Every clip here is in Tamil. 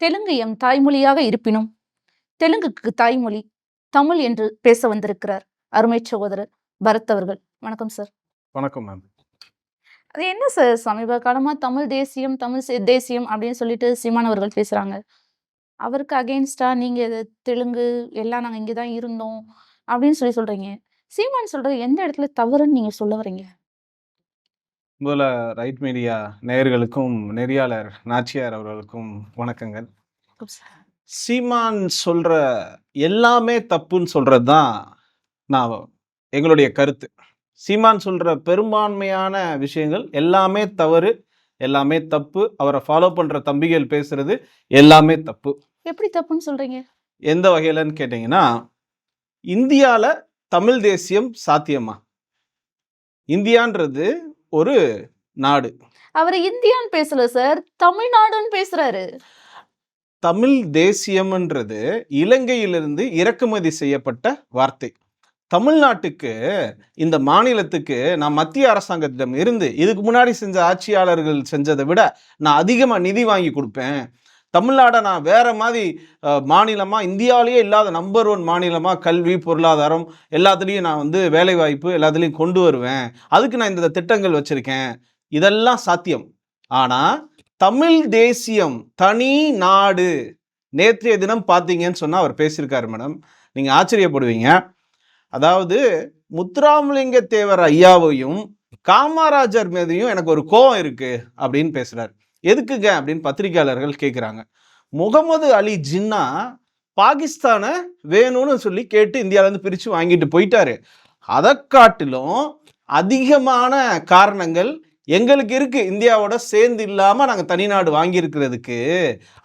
தெலுங்கு எம் தாய்மொழியாக இருப்பினும் தெலுங்குக்கு தாய்மொழி தமிழ் என்று பேச வந்திருக்கிறார். அருமை சகோதரர் பரத் அவர்கள். வணக்கம் சார் வணக்கம் மேம் அது என்ன சார் சமீப காலமா தமிழ் தேசியம் தமிழ் தேசியம் அப்படின்னு சொல்லிட்டு சீமான் அவர்கள் பேசுறாங்க. அவருக்கு அகெயின்ஸ்டா நீங்க இது தெலுங்கு எல்லாம் நாங்க இங்கே தான் இருந்தோம் அப்படின்னு சொல்லி சொல்றீங்க. சீமான் சொல்றது எந்த இடத்துல தவறுன்னு நீங்க சொல்ல வரீங்க முதல்ல ரைட் மீடியா நேயர்களுக்கும் நெறியாளர் நாச்சியார் அவர்களுக்கும் வணக்கங்கள். சீமான் சொல்ற எல்லாமே தப்புன்னு சொல்றது தான் நான் எங்களுடைய கருத்து. சீமான் சொல்ற பெரும்பான்மையான விஷயங்கள் எல்லாமே தவறு எல்லாமே தப்பு அவரை ஃபாலோ பண்ற தம்பிகள் பேசுறது எல்லாமே தப்பு. எப்படி தப்புன்னு சொல்றீங்க? எந்த வகையிலன்னு கேட்டிங்கன்னா இந்தியால தமிழ் தேசியம் சாத்தியமா? இந்தியான்றது ஒரு நாடு. அவர் இந்தியான்னு பேசல சார். தமிழ்நாடுன்னு பேசுறாரு. தமிழ் தேசியம்ன்றது இலங்கையிலிருந்து இறக்குமதி செய்யப்பட்ட வார்த்தை. தமிழ்நாட்டுக்கு இந்த மாநிலத்துக்கு நான் மத்திய அரசாங்கத்திடம் இருந்து இதுக்கு முன்னாடி செஞ்ச ஆட்சியாளர்கள் செஞ்சதை விட நான் அதிகமாக நிதி வாங்கி கொடுப்பேன். தமிழ்நாடை நான் வேற மாதிரி மாநிலமாக இந்தியாவிலேயே இல்லாத நம்பர் ஒன் மாநிலமாக கல்வி பொருளாதாரம் எல்லாத்துலேயும் நான் வந்து வேலைவாய்ப்பு எல்லாத்துலேயும் கொண்டு வருவேன். அதுக்கு நான் இந்த திட்டங்கள் வச்சுருக்கேன். இதெல்லாம் சாத்தியம். ஆனால் தமிழ் தேசியம் தனி நாடு. நேற்றைய தினம் பார்த்தீங்கன்னு சொன்னால் அவர் பேசியிருக்காரு மேடம். நீங்கள் ஆச்சரியப்படுவீங்க. அதாவது முத்துராமலிங்க தேவர் ஐயாவையும் காமராஜர் மீதையும் எனக்கு ஒரு கோவம் இருக்குது அப்படின்னு பேசுகிறார் எதுக்குங்க அப்படின்னு பத்திரிகையாளர்கள் கேட்குறாங்க முகமது அலி ஜின்னா பாகிஸ்தானை வேணும்னு சொல்லி கேட்டு இந்தியாவிலேருந்து பிரித்து வாங்கிட்டு போயிட்டாரு. அதை காட்டிலும் அதிகமான காரணங்கள் எங்களுக்கு இருக்கு. இந்தியாவோட சேர்ந்து இல்லாமல் நாங்கள் தனிநாடு வாங்கியிருக்கிறதுக்கு.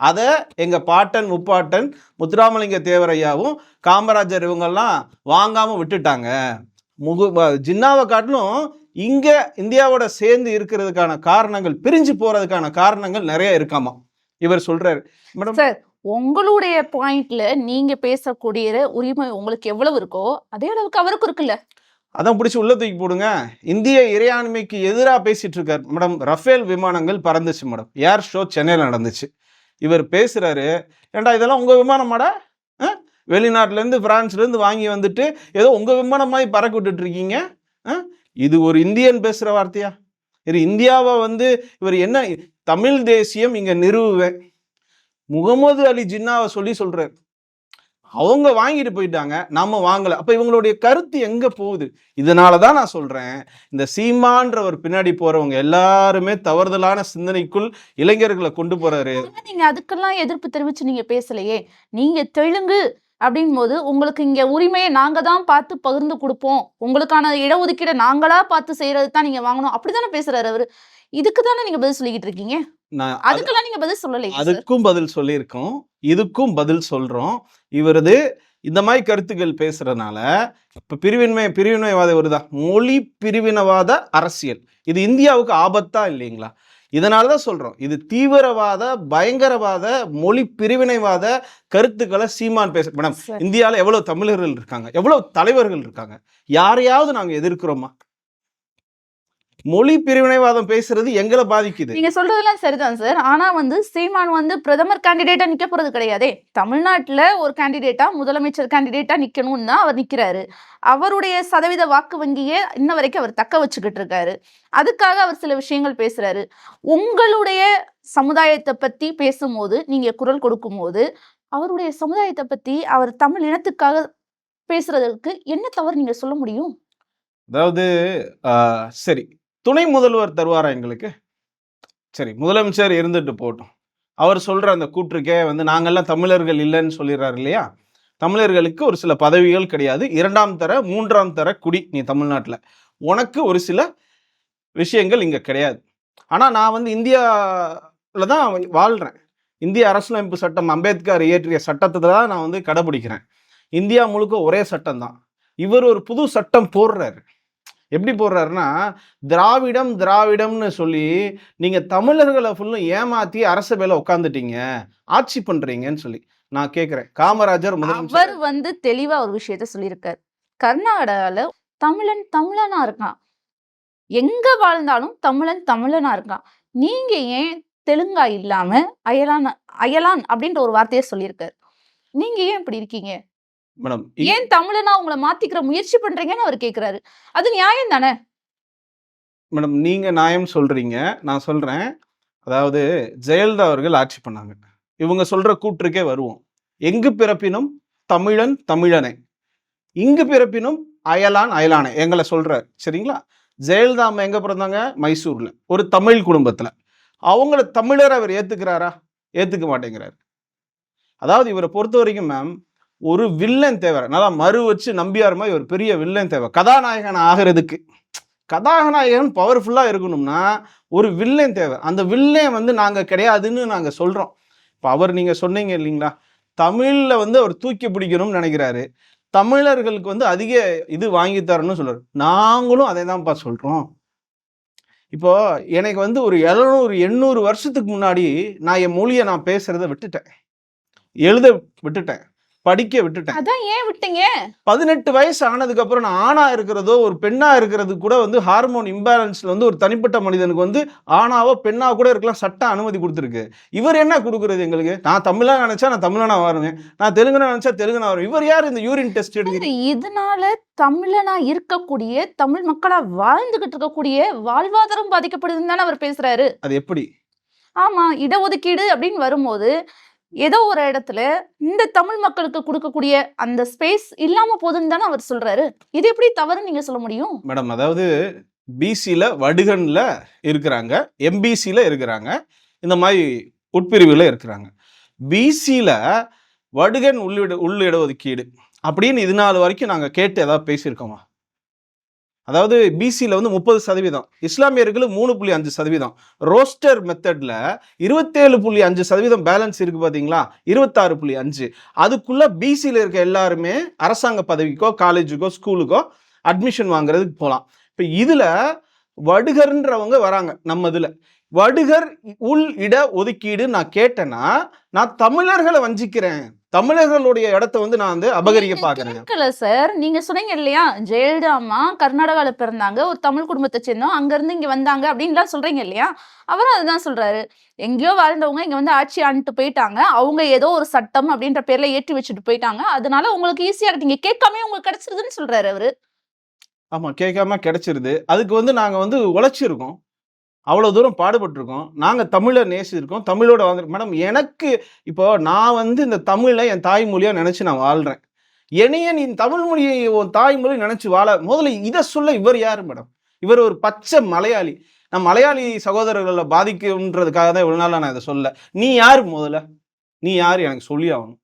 அதை எங்கள் பாட்டன் முப்பாட்டன் முத்துராமலிங்க தேவரையாவும் காமராஜர் இவங்கெல்லாம் வாங்காமல் விட்டுட்டாங்க. முகு ஜின்னாவை காட்டிலும் இங்கே இந்தியாவோட சேர்ந்து இருக்கிறதுக்கான காரணங்கள் பிரிஞ்சு போகிறதுக்கான காரணங்கள் நிறைய இருக்காமா? இவர் சொல்றாரு. மேடம் சார் உங்களுடைய பாயிண்ட்ல நீங்க பேசக்கூடிய உரிமை உங்களுக்கு எவ்வளவு இருக்கோ அதே அளவுக்கு அவருக்கும் இருக்குல்ல? அதான் பிடிச்சி உள்ள தூக்கி போடுங்க. இந்திய இறையாண்மைக்கு எதிராக பேசிட்டு இருக்கார் மேடம் ரஃபேல் விமானங்கள் பறந்துச்சு மேடம். ஏர் ஷோ சென்னையில் நடந்துச்சு. இவர் பேசுறாரு. ஏண்டா இதெல்லாம் உங்க விமானமாடா? வெளிநாட்டிலேருந்து பிரான்ஸ்லேருந்து வாங்கி வந்துட்டு ஏதோ உங்கள் விமானம் மாதிரி பறக்க விட்டுட்டு இருக்கீங்க ஆ? இது ஒரு இந்தியன் பேசுகிற வார்த்தையா? இது இந்தியாவை வந்து இவர் என்ன தமிழ் தேசியம் இங்கே நிறுவுவேன் முகமது அலி ஜின்னாவை சொல்லி சொல்கிறார் அவங்க வாங்கிட்டு போயிட்டாங்க நம்ம வாங்கலை. அப்போ இவங்களுடைய கருத்து எங்கே போகுது? இதனால தான் நான் சொல்கிறேன் இந்த சீமான்றவர் பின்னாடி போகிறவங்க எல்லாருமே தவறுதலான சிந்தனைக்குள் இளைஞர்களை கொண்டு போகிறாரு நீங்கள் அதுக்கெல்லாம் எதிர்ப்பு தெரிவித்து நீங்கள் பேசலையே. நீங்கள் தெலுங்கு அப்படின் போது உங்களுக்கு இங்க உரிமையை நாங்க தான் பார்த்து பகிர்ந்து கொடுப்போம். உங்களுக்கான இடஒதுக்கீடை நாங்களா பார்த்து செய்யறது தான் நீங்க வாங்கணும். அப்படித்தானே பேசுறாரு அவரு. இதுக்கு தானே நீங்க பதில் சொல்லிக்கிட்டு இருக்கீங்க? அதுக்கெல்லாம் நீங்க பதில் சொல்லலையே சார். அதுக்கும் பதில் சொல்லியிருக்கோம். இதுக்கும் பதில் சொல்றோம். இவரது இந்த மாதிரி கருத்துக்கள் பேசுறதுனால இப்ப பிரிவின்மை பிரிவினைவாத வருதா மொழி பிரிவினவாத அரசியல். இது இந்தியாவுக்கு ஆபத்தா இல்லைங்களா? இதனால தான் சொல்றோம் இது தீவிரவாத பயங்கரவாத மொழி பிரிவினைவாத கருத்துக்களை சீமான் பேச மேடம். இந்தியாவில் எவ்வளவு தமிழர்கள் இருக்காங்க எவ்வளவு தலைவர்கள் இருக்காங்க யாரையாவது நாங்க எதிர்க்கிறோமா மொழி பிரிவினைவாதம் பேசுறது எங்களை பாதிக்குது. நீங்க சொல்றதெல்லாம் சரிதான் சார் ஆனா வந்து சீமான் வந்து பிரதமர் கேண்டிடேட்டா நிக்க போறது கிடையாதே. தமிழ்நாட்டுல ஒரு கேண்டிடேட்டா முதலமைச்சர் கேண்டிடேட்டா நிக்கணும்னு தான் அவர் நிக்கிறாரு. அவருடைய சதவீத வாக்கு வங்கியை இன்ன வரைக்கும் அவர் தக்க வச்சுக்கிட்டு இருக்காரு. அதுக்காக அவர் சில விஷயங்கள் பேசுறாரு. உங்களுடைய சமுதாயத்தை பத்தி பேசும்போது நீங்க குரல் கொடுக்கும்போது அவருடைய சமுதாயத்தை பத்தி அவர் தமிழ் இனத்துக்காக பேசுறதுக்கு என்ன தவறு நீங்க சொல்ல முடியும்? அதாவது சரி. துணை முதல்வர் தருவாரா எங்களுக்கு? சரி முதலமைச்சர் இருந்துட்டு போகட்டும். அவர் சொல்கிற அந்த கூற்றுக்கே வந்து நாங்கெல்லாம் தமிழர்கள் இல்லைன்னு சொல்லிடுறாரு இல்லையா? தமிழர்களுக்கு ஒரு சில பதவிகள் கிடையாது. இரண்டாம் தர மூன்றாம் தர குடி நீ தமிழ்நாட்டில். உனக்கு ஒரு சில விஷயங்கள் இங்கே கிடையாது. ஆனால் நான் வந்து இந்தியாவில் தான் வாழ்கிறேன் இந்திய அரசியலமைப்பு சட்டம் அம்பேத்கர் இயற்றிய சட்டத்தை தான் நான் வந்து கடைபிடிக்கிறேன். இந்தியா முழுக்க ஒரே சட்டம் தான். இவர் ஒரு புது சட்டம் போடுறாரு. எப்படி போடுறாருன்னா திராவிடம் திராவிடம்னு சொல்லி நீங்க தமிழர்களை ஃபுல்லும் ஏமாத்தி வேலை உட்காந்துட்டீங்க ஆட்சி பண்றீங்கன்னு சொல்லி நான் கேட்குறேன் காமராஜர் அவர் வந்து தெளிவா ஒரு விஷயத்த சொல்லியிருக்காரு. கர்நாடகால தமிழன் தமிழனா இருக்கான். எங்க வாழ்ந்தாலும் தமிழன் தமிழனா இருக்கான். நீங்க ஏன் தெலுங்கா இல்லாம அயலான் அயலான் அப்படின்ற ஒரு வார்த்தையை சொல்லியிருக்காரு. நீங்க ஏன் இப்படி இருக்கீங்க? மேடம் ஏன் தமிழனா உங்களை மாத்திக்கிற முயற்சி பண்றீங்கன்னு அவர் கேக்குறாரு. அது நியாயம் தானே? மேடம் நீங்க நியாயம் சொல்றீங்க. நான் சொல்றேன். அதாவது ஜெயலலிதா அவர்கள் ஆட்சி பண்ணாங்க. இவங்க சொல்ற கூற்றுக்கே வருவோம். எங்கு பிறப்பினும் தமிழன் தமிழனே. இங்கு பிறப்பினும் அயலான் அயலானே. எங்களை சொல்றார் சரிங்களா? ஜெயலலிதா அம்மா எங்க பிறந்தாங்க? மைசூர்ல. ஒரு தமிழ் குடும்பத்துல. அவங்கள தமிழர் அவர் ஏத்துக்கிறாரா? ஏத்துக்க மாட்டேங்கிறாரு. அதாவது இவரை பொறுத்த வரைக்கும் மேம் ஒரு வில்லன் தேவை. நல்லா மறு வச்சு நம்பியார் மாதிரி ஒரு பெரிய வில்லன் தேவை. கதாநாயகன் ஆகிறதுக்கு. கதாநாயகன் பவர்ஃபுல்லாக இருக்கணும்னா ஒரு வில்லன் தேவை. அந்த வில்லன் வந்து நாங்கள் கிடையாதுன்னு நாங்கள் சொல்கிறோம் இப்போ அவர் நீங்கள் சொன்னீங்க இல்லைங்களா? தமிழில் வந்து அவர் தூக்கி பிடிக்கணும்னு நினைக்கிறாரு. தமிழர்களுக்கு வந்து அதிக இது வாங்கி தரணும்னு சொல்றாரு. நாங்களும் அதை தான்ப்பா சொல்கிறோம் இப்போ எனக்கு வந்து ஒரு எழுநூறு எண்ணூறு வருஷத்துக்கு முன்னாடி நான் என் மொழியை நான் பேசுகிறத விட்டுட்டேன். எழுத விட்டுட்டேன். படிக்க விட்டுட்டேன். அதான் ஏன் விட்டீங்க? பதினெட்டு வயசு ஆனதுக்கு அப்புறம் நான் ஆணா இருக்கிறதோ ஒரு பெண்ணா இருக்கிறது கூட வந்து ஹார்மோன் இம்பேலன்ஸ்ல வந்து ஒரு தனிப்பட்ட மனிதனுக்கு வந்து ஆணாவோ பெண்ணா கூட இருக்கலாம் சட்டம் அனுமதி கொடுத்துருக்கு. இவர் என்ன கொடுக்குறது எங்களுக்கு? நான் தமிழா நினைச்சா நான் தமிழனா வருவேன் நான் தெலுங்குனா நினைச்சா தெலுங்குனா வருவேன் இவர் யார் இந்த யூரின் டெஸ்ட் எடுக்கிறது சரி, இதனால தமிழனா இருக்கக்கூடிய தமிழ் மக்களா வாழ்ந்துகிட்டு இருக்கக்கூடிய வாழ்வாதாரம் பாதிக்கப்படுதுன்னு தானே அவர் பேசுறாரு. அது எப்படி? ஆமா இடஒதுக்கீடு அப்படின்னு வரும்போது ஏதோ ஒரு இடத்துல இந்த தமிழ் மக்களுக்கு கொடுக்கக்கூடிய அந்த ஸ்பேஸ் இல்லாம போகுதுன்னு தானே அவர் சொல்றாரு. இது எப்படி தவறுன்னு நீங்க சொல்ல முடியும்? மேடம் அதாவது பிசியில் வடுகன்ல இருக்கிறாங்க எம்பிசியில் இருக்கிறாங்க இந்த மாதிரி உட்பிரிவில் இருக்கிறாங்க. பிசியில் வடுகன் உள்ளிட உள் இடஒதுக்கீடு அப்படின்னு இது நாள் வரைக்கும் நாங்கள் கேட்டு ஏதாவது பேசியிருக்கோமா? அதாவது பிசியில் வந்து முப்பது சதவீதம். இஸ்லாமியர்கள் மூணு புள்ளி அஞ்சு சதவீதம். ரோஸ்டர் மெத்தடில் இருபத்தேழு புள்ளி அஞ்சு சதவீதம் பேலன்ஸ் இருக்குது பார்த்தீங்களா இருபத்தாறு புள்ளி அஞ்சு. அதுக்குள்ளே பிசியில் இருக்க எல்லாருமே அரசாங்க பதவிக்கோ காலேஜுக்கோ ஸ்கூலுக்கோ அட்மிஷன் வாங்குறதுக்கு போகலாம் இப்போ இதில் வடுகர்ன்றவங்க வராங்க நம்ம இதில். வடுகர் உள் இட ஒதுக்கீடு நான் கேட்டேன்னா நான் தமிழர்களை வஞ்சிக்கிறேன். தமிழர்களுடைய இடத்த வந்து நான் வந்து அபகரிக்க கேட்கல சார். நீங்க சொன்னீங்க இல்லையா? ஜெயலலிதா அம்மா கர்நாடகால பிறந்தாங்க ஒரு தமிழ் குடும்பத்தை சேர்ந்தோம் அங்க இருந்து இங்க வந்தாங்க அப்படின்லாம் சொல்றீங்க இல்லையா? அவரும் அதுதான் சொல்றாரு. எங்கேயோ வாழ்ந்தவங்க இங்க வந்து ஆட்சி ஆண்டுட்டு போயிட்டாங்க. அவங்க ஏதோ ஒரு சட்டம் அப்படின்ற பேர்ல ஏற்றி வச்சுட்டு போயிட்டாங்க. அதனால உங்களுக்கு ஈஸியா இருக்கு. நீங்க கேட்காம உங்களுக்கு கிடைச்சிருதுன்னு சொல்றாரு அவரு. ஆமாம் கேட்காம கிடச்சிருது. அதுக்கு வந்து நாங்கள் வந்து உழைச்சிருக்கோம். அவ்வளோ தூரம் பாடுபட்டிருக்கோம். நாங்கள் தமிழை நேசிச்சிருக்கோம். தமிழோட வந்து மேடம் எனக்கு இப்போ நான் வந்து இந்த தமிழை என் தாய்மொழியாக நினச்சி நான் வாழ்கிறேன் என்னைய நீ தமிழ் மொழியை உன் தாய்மொழி நினச்சி வாழ முதல்ல இதை சொல்ல இவர் யார் மேடம்? இவர் ஒரு பச்சை மலையாளி. நான் மலையாளி சகோதரர்களை பாதிக்குன்றதுக்காக தான் இவ்வளோ நாளாக நான் இதை சொல்ல நீ யார் முதல்ல? நீ யார்? எனக்கு சொல்லி ஆகணும்.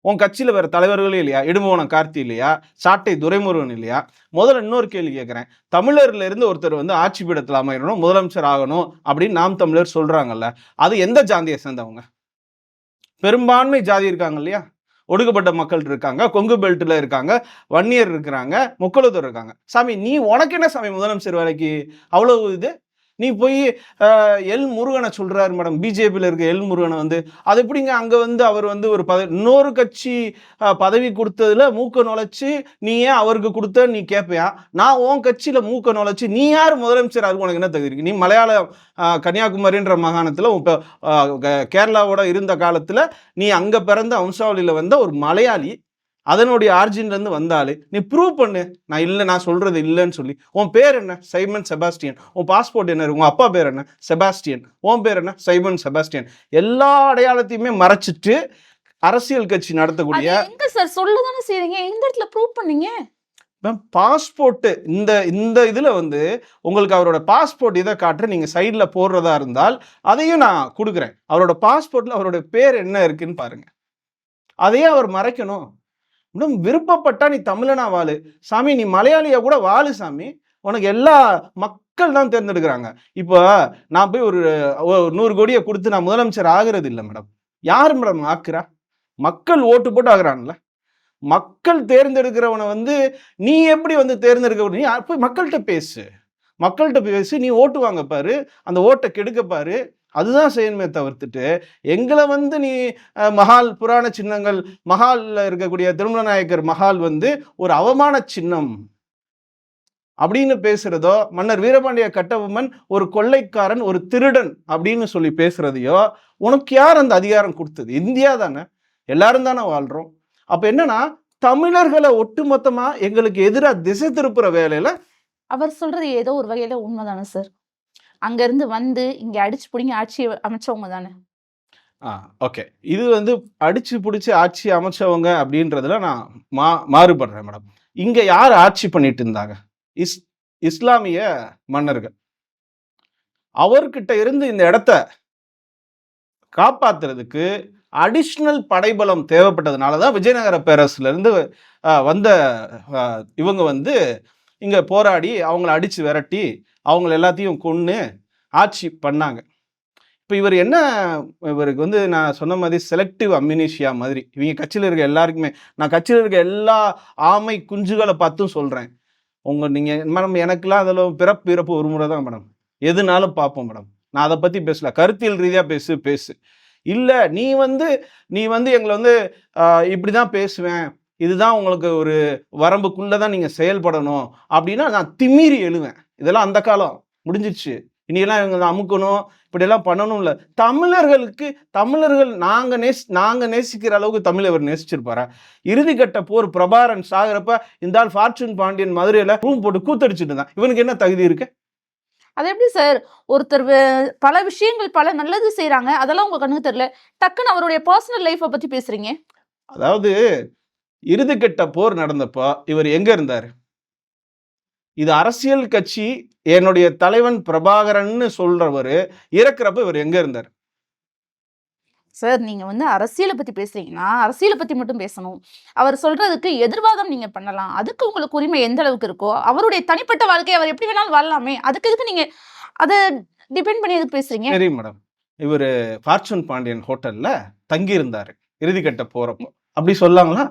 உன் கட்சியில் வேறு தலைவர்களே இல்லையா? இடுமோனம் கார்த்தி இல்லையா? சாட்டை துரைமுருகன் இல்லையா? முதல்ல இன்னொரு கேள்வி கேட்குறேன். தமிழர்ல இருந்து ஒருத்தர் வந்து ஆட்சி பீடத்தில் அமையணும் முதலமைச்சர் ஆகணும் அப்படின்னு நாம் தமிழர் சொல்கிறாங்கல்ல அது எந்த ஜாதியை சேர்ந்தவங்க? பெரும்பான்மை ஜாதி இருக்காங்க இல்லையா? ஒடுக்கப்பட்ட மக்கள் இருக்காங்க கொங்கு பெல்ட்டில் இருக்காங்க வன்னியர் இருக்கிறாங்க முக்குளத்தூர் இருக்காங்க. சாமி நீ உனக்கு என்ன சாமி முதலமைச்சர் வேலைக்கு? அவ்வளோ இது? நீ போய் எல் முருகனை சொல்கிறாரு மேடம். பிஜேபியில் இருக்க எல் முருகனை வந்து. அது எப்படிங்க அங்கே வந்து அவர் வந்து ஒரு பத இன்னொரு கட்சி பதவி கொடுத்ததுல மூக்க நுழைச்சி நீ ஏன் அவருக்கு கொடுத்த நீ கேட்பியா நான் உன் கட்சியில் மூக்க நுழைச்சி நீ யார் முதலமைச்சர்? அதுக்கு உனக்கு என்ன தகுதி நீ மலையாள கன்னியாகுமரின்ற மாகாணத்தில் இப்போ கேரளாவோட இருந்த காலத்தில் நீ அங்கே பிறந்த வம்சாவளியில் வந்த ஒரு மலையாளி அதனுடைய ஆர்ஜின்ல இருந்து வந்தாலே நீ ப்ரூவ் பண்ணு. நான் இல்லை நான் சொல்றது இல்லைன்னு சொல்லி. உன் பேர் என்ன? Simon Sebastian. உன் பாஸ்போர்ட் என்ன? உன் அப்பா பேர் என்ன? செபாஸ்டியன். உன் பேர் என்ன? Simon Sebastian. எல்லா அடையாளத்தையுமே மறைச்சிட்டு அரசியல் கட்சி நடத்தக்கூடிய எங்க சார் சொல்லதானே செய்றீங்க? எந்த இடத்துல ப்ரூவ் பண்ணீங்க? பாஸ்போர்ட் இந்த இந்த இதுல வந்து உங்களுக்கு அவரோட பாஸ்போர்ட் இதை காட்டுற நீங்க சைடுல போடுறதா இருந்தால் அதையும் நான் கொடுக்குறேன். அவரோட பாஸ்போர்ட்ல அவரோட பேர் என்ன இருக்குன்னு பாருங்க. அதையே அவர் மறைக்கணும். இன்னும் விருப்பப்பட்டா நீ தமிழனா வாழு. சாமி நீ மலையாளியா கூட வாழு சாமி. உனக்கு எல்லா மக்கள் தான் தேர்ந்தெடுக்கிறாங்க. இப்போ நான் போய் ஒரு நூறு கோடியை கொடுத்து நான் முதலமைச்சர் ஆகிறது இல்லை மேடம். யார் மேடம் ஆக்குறா? மக்கள் ஓட்டு போட்டு ஆகுறான்ல. மக்கள் தேர்ந்தெடுக்கிறவனை வந்து நீ எப்படி வந்து தேர்ந்தெடுக்க நீ போய் மக்கள்கிட்ட பேசு. மக்கள்கிட்ட பேசி நீ ஓட்டு வாங்க பாரு. அந்த ஓட்டை கெடுக்க பாரு. அதுதான் செய்யணுமே தவிர்த்துட்டு எங்களை வந்து நீ மஹால் புராண சின்னங்கள் மஹாலில் இருக்கக்கூடிய திருமண நாயக்கர் மஹால் வந்து ஒரு அவமான சின்னம் அப்படின்னு பேசுறதோ மன்னர் வீரபாண்டிய கட்டபொம்மன் ஒரு கொள்ளைக்காரன் ஒரு திருடன் அப்படின்னு சொல்லி பேசுறதையோ உனக்கு யார் அந்த அதிகாரம் கொடுத்தது? இந்தியா தானே. எல்லாரும் தானே வாழ்றோம். அப்ப என்னன்னா தமிழர்களை ஒட்டுமொத்தமா எங்களுக்கு எதிராக திசை திருப்புற வேலையில அவர் சொல்றது ஏதோ ஒரு வகையில உண்மைதானே சார்? அங்கேருந்து வந்து இங்கே அடிச்சு பிடிங்க ஆட்சி அமைச்சவங்க தானே. ஆ ஓகே. இது வந்து அடிச்சு பிடிச்சி ஆட்சி அமைச்சவங்க அப்படின்றதுல நான் மா மாறுபடுறேன் மேடம். இங்கே யார் ஆட்சி பண்ணிட்டு இருந்தாங்க? இஸ் இஸ்லாமிய மன்னர்கள். அவர்கிட்ட இருந்து இந்த இடத்த காப்பாத்துறதுக்கு அடிஷ்னல் படைபலம் தேவைப்பட்டதுனால தான் விஜயநகர பேரரசுலேருந்து வந்த இவங்க வந்து இங்கே போராடி அவங்கள அடித்து விரட்டி அவங்கள எல்லாத்தையும் கொன்று ஆட்சி பண்ணாங்க. இப்போ இவர் என்ன இவருக்கு வந்து நான் சொன்ன மாதிரி செலக்டிவ் அம்யூனிஷியா மாதிரி. இவங்க கட்சியில் இருக்க எல்லாருக்குமே நான் கட்சியில் இருக்க எல்லா ஆமை குஞ்சுகளை பார்த்தும் சொல்கிறேன் உங்கள் நீங்கள் மேடம் எனக்குலாம் அதில் பிறப்பு இறப்பு ஒரு முறை தான் மேடம். எதுனாலும் பார்ப்போம் மேடம். நான் அதை பற்றி பேசல. கருத்தியல் ரீதியாக பேசு பேசு. இல்லை நீ வந்து நீ வந்து எங்களை வந்து இப்படி தான் பேசுவேன். இதுதான் உங்களுக்கு ஒரு வரம்புக்குள்ளே தான் நீங்கள் செயல்படணும். அப்படின்னா நான் திமிரி எழுவேன். இதெல்லாம் அந்த காலம். முடிஞ்சிடுச்சு இனியெல்லாம் இவங்க அமுக்கணும். இப்படியெல்லாம் பண்ணணும் இல்லை தமிழர்களுக்கு தமிழர்கள் நாங்க நேசி நாங்க நேசிக்கிற அளவுக்கு தமிழ் அவர் நேசிச்சிருப்பாரா? இறுதிக்கட்ட போர் பிரபாரன் சாகிறப்ப இந்த ஆள் ஃபார்ச்சூன் பாண்டியன் மதுரையில ரூம் போட்டு கூத்தடிச்சிட்டு இருந்தான். இவனுக்கு என்ன தகுதி இருக்கு? அது எப்படி சார்? ஒருத்தர் பல விஷயங்கள் பல நல்லது செய்றாங்க. அதெல்லாம் உங்க கண்ணுக்கு தெரியல. டக்குன்னு அவருடைய பர்சனல் லைஃப்பை பத்தி பேசுறீங்க. அதாவது இறுதிக்கட்ட போர் நடந்தப்போ இவர் எங்க இருந்தார்? இது அரசியல் கட்சி என்னுடைய தலைவன் பிரபாகரன்னு சொல்றவர் இறக்குறப்ப இவர் எங்க இருந்தார்? சார் நீங்க வந்து அரசியலை பத்தி பேசுறீங்கன்னா அரசியலை பத்தி மட்டும் பேசணும். அவர் சொல்றதுக்கு எதிர்வாதம் நீங்க பண்ணலாம். அதுக்கு உங்களுக்கு உரிமை எந்த அளவுக்கு இருக்கோ அவருடைய தனிப்பட்ட வாழ்க்கையை அவர் எப்படி வேணாலும் வாழலாமே. அதுக்கு எதுக்கு நீங்க அதை டிபெண்ட் பண்ணி எதுக்கு பேசுறீங்க? சரி மேடம் இவர் ஃபார்ச்சூன் பாண்டியன் ஹோட்டல்ல தங்கி இருந்தாரு இறுதிக்கட்ட போறப்போ. அப்படி சொல்லாங்களா?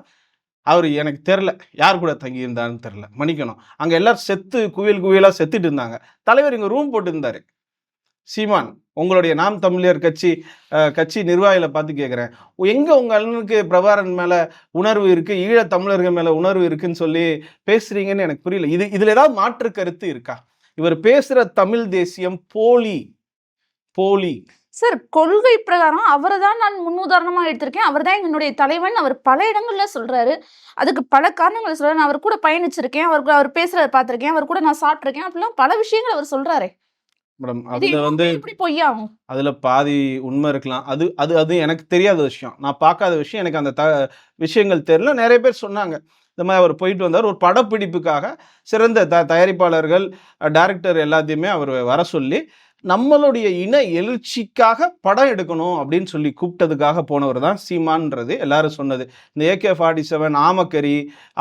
அவர் எனக்கு தெரில யார் கூட தங்கி இருந்தாருன்னு தெரில மன்னிக்கணும். அங்கே எல்லோரும் செத்து குவியல் குவியலாக செத்துட்டு இருந்தாங்க. தலைவர் இங்கே ரூம் போட்டிருந்தாரு. சீமான் உங்களுடைய நாம் தமிழர் கட்சி கட்சி நிர்வாகியில் பார்த்து கேட்குறேன் எங்கே உங்கள் அண்ணனுக்கு பிரபாரன் மேலே உணர்வு இருக்குது ஈழத் தமிழர்கள் மேலே உணர்வு இருக்குன்னு சொல்லி பேசுகிறீங்கன்னு எனக்கு புரியல. இது இதில் ஏதாவது மாற்று கருத்து இருக்கா? இவர் பேசுகிற தமிழ் தேசியம் போலி போலி. சார் கொள்கை பிரகாரம் அவரை தான் நான் முன்னுதாரணமா எடுத்திருக்கேன். அவர் தான் என்னுடைய தலைவன். அவர் பல இடங்கள்ல சொல்றாரு. அதுக்கு பல காரணங்கள் சொல்றாரு. நான் அவர் கூட பயணிச்சிருக்கேன். அவர் அவர் பேசுறத பார்த்திருக்கேன். அவர் கூட நான் சாப்பிட்டிருக்கேன். அப்படிலாம் பல விஷயங்கள் அவர் சொல்றாரு. மேடம் அதுல வந்து எப்படி பொய்யாகும். அதுல பாதி உண்மை இருக்கலாம். அது அது அது எனக்கு தெரியாத விஷயம். நான் பார்க்காத விஷயம். எனக்கு அந்த த விஷயங்கள் தெரியல. நிறைய பேர் சொன்னாங்க. இந்த மாதிரி அவர் போயிட்டு வந்தார். ஒரு படப்பிடிப்புக்காக சிறந்த த தயாரிப்பாளர்கள் டைரக்டர் எல்லாத்தையுமே அவர் வர சொல்லி நம்மளுடைய இன எழுச்சிக்காக படம் எடுக்கணும் அப்படின்னு சொல்லி கூப்பிட்டதுக்காக போனவர் தான் சீமான்றது. எல்லாரும் சொன்னது இந்த ஏகே ஃபார்ட்டி செவன் ஆமக்கறி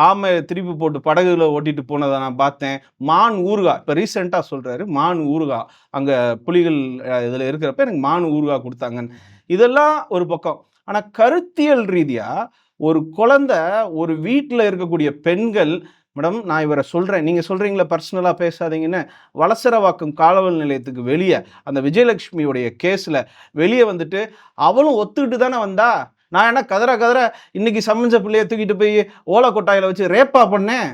ஆமை திருப்பி போட்டு படகுல ஓட்டிட்டு போனதை நான் பார்த்தேன். மான் ஊருகா இப்போ ரீசெண்டாக சொல்கிறாரு மான் ஊருகா அங்கே புலிகள் இதில் இருக்கிறப்ப எனக்கு மான் ஊருகா கொடுத்தாங்கன்னு. இதெல்லாம் ஒரு பக்கம். ஆனால் கருத்தியல் ரீதியாக ஒரு குழந்த ஒரு வீட்டில் இருக்கக்கூடிய பெண்கள் மேடம் நான் இவரை சொல்கிறேன் நீங்கள் சொல்கிறீங்களா பர்சனலாக பேசாதீங்கன்னு. வலசரவாக்கம் காவல் நிலையத்துக்கு வெளியே அந்த விஜயலட்சுமியுடைய கேஸில் வெளியே வந்துட்டு அவளும் ஒத்துக்கிட்டு தானே வந்தா? நான் என்ன கதற கதற இன்னைக்கு சமைஞ்ச பிள்ளைய தூக்கிட்டு போய் ஓலை கொட்டாயில் வச்சு ரேப்பா பண்ணேன்?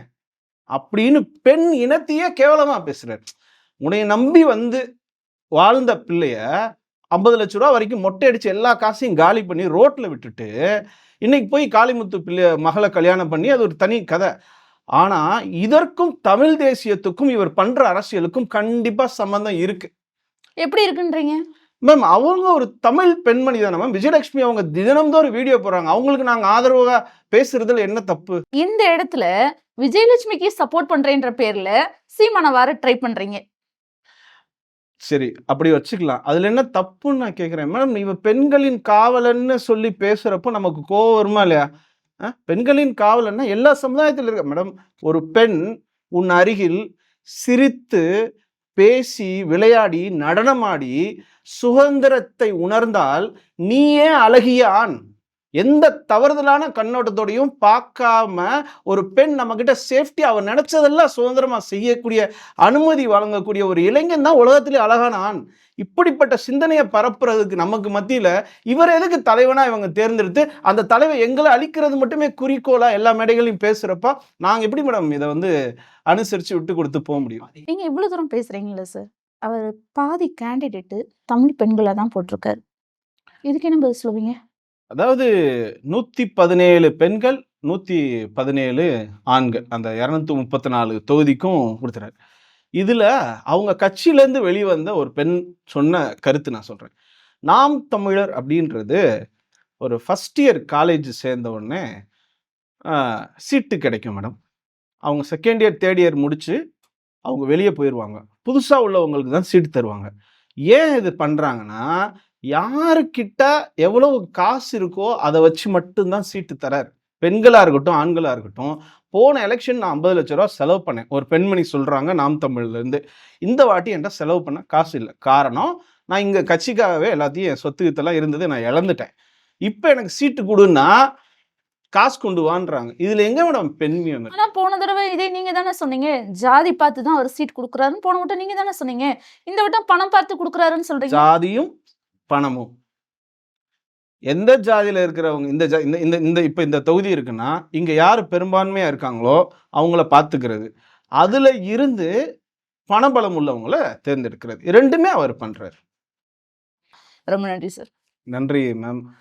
அப்படின்னு பெண் இனத்தையே கேவலமாக பேசுகிறார் உன்னைய நம்பி வந்து வாழ்ந்த பிள்ளைய ஐம்பது லட்ச ரூபா வரைக்கும் மொட்டை அடித்து எல்லா காசையும் காலி பண்ணி ரோட்டில் விட்டுட்டு இன்னைக்கு போய் காளிமுத்து பிள்ளை மகளை கல்யாணம் பண்ணி அது ஒரு தனி கதை. ஆனா இதற்கும் தமிழ் தேசியத்துக்கும் இவர் பண்ற அரசியலுக்கும் கண்டிப்பா சம்பந்தம் இருக்கு. எப்படி இருக்குன்றீங்க? மேம் அவங்க ஒரு தமிழ் பெண்மணி தானே மேம். விஜயலட்சுமி அவங்க தினம்தோறும் வீடியோ போடுறாங்க. அவங்களுக்கு நாங்க ஆதரவாக பேசுறதுல என்ன தப்பு? இந்த இடத்துல விஜயலட்சுமிக்கு சப்போர்ட் பண்றேன்ற பேர்ல சீமானை வார ட்ரை பண்றீங்க. சரி அப்படி வச்சுக்கலாம். அதுல என்ன தப்புன்னு நான் கேட்குறேன் மேடம் இவ பெண்களின் காவலன்னு சொல்லி பேசுறப்போ நமக்கு கோவம் வருமா இல்லையா? பெண்களின் காவலன்னா எல்லா சமுதாயத்திலும் இருக்க. மேடம் ஒரு பெண் உன் அருகில் சிரித்து பேசி விளையாடி நடனமாடி சுதந்திரத்தை உணர்ந்தால் நீயே அழகிய ஆண். எந்த தவறுதலான கண்ணோட்டத்தோடையும் பார்க்காம ஒரு பெண் நம்மக்கிட்ட சேஃப்டி அவர் நினைச்சதெல்லாம் சுதந்திரமா செய்யக்கூடிய அனுமதி வழங்கக்கூடிய ஒரு இளைஞன் தான் உலகத்திலே அழகான ஆண். இப்படிப்பட்ட சிந்தனையை பரப்புறதுக்கு நமக்கு மத்தியில இவர் எதுக்கு தலைவனா இவங்க தேர்ந்தெடுத்து அந்த தலைவர் எங்களை அழிக்கிறது மட்டுமே குறிக்கோளா எல்லா மேடைகளையும் பேசுறப்ப நாங்க எப்படி மேடம் இதை வந்து அனுசரிச்சு விட்டு கொடுத்து போக முடியும்? நீங்க இவ்வளவு தூரம் பேசுறீங்களா சார் அவர் பாதி கேண்டிடேட்டு தமிழ் பெண்களை தான் போட்டிருக்காரு. இதுக்கு என்ன பதில் சொல்லுவீங்க? அதாவது நூத்தி பதினேழு பெண்கள் நூத்தி பதினேழு ஆண்கள். அந்த இரநூத்தி முப்பத்தி நாலு தொகுதிக்கும் கொடுத்துறாரு. இதில் அவங்க கட்சியிலேருந்து வெளிவந்த ஒரு பெண் சொன்ன கருத்து நான் சொல்கிறேன் நாம் தமிழர் அப்படின்றது ஒரு ஃபஸ்ட் இயர் காலேஜ் சேர்ந்த உடனே சீட்டு கிடைக்கும் மேடம் அவங்க செகண்ட் இயர் தேர்ட் இயர் முடித்து அவங்க வெளியே போயிடுவாங்க புதுசாக உள்ளவங்களுக்கு தான் சீட்டு தருவாங்க. ஏன் இது பண்ணுறாங்கன்னா யாருக்கிட்ட எவ்வளவு காசு இருக்கோ அதை வச்சு மட்டும்தான் சீட்டு தரார். பெண்களாக இருக்கட்டும் ஆண்களாக இருக்கட்டும் போன எலெக்ஷன் நான் ஐம்பது லட்ச ரூபா செலவு பண்ணேன். ஒரு பெண்மணி சொல்றாங்க நாம் தமிழ்ல இருந்து இந்த வாட்டி என்கிட்ட செலவு பண்ண காசு இல்லை. காரணம் நான் இங்க கட்சிக்காகவே எல்லாத்தையும் என் சொத்து கித்தெல்லாம் இருந்தது நான் இழந்துட்டேன். இப்போ எனக்கு சீட்டு கொடுன்னா காசு கொண்டு வான்றாங்க. இதுல எங்க மேடம் இருக்கு? ஆனா போன தடவை இதே நீங்க தானே சொன்னீங்க. ஜாதி பார்த்து தான் அவர் சீட் கொடுக்குறாருன்னு போன வட்டம் நீங்க தானே சொன்னீங்க. இந்த வட்டம் பணம் பார்த்து கொடுக்குறாருன்னு சொல்றீங்க. ஜாதியும் பணமும். எந்த ஜாதியில இருக்கிறவங்க இந்த ஜா- இந்த இந்த இந்த இப்போ இந்த தொகுதி இருக்குன்னா இங்க யார் பெரும்பான்மையா இருக்காங்களோ அவங்கள பார்த்துக்கிறது. அதுல இருந்து பணபலம் உள்ளவங்கள தேர்ந்தெடுக்கிறது. இரண்டுமே அவர் பண்றாரு. ரொம்ப நன்றி சார். நன்றி மேம்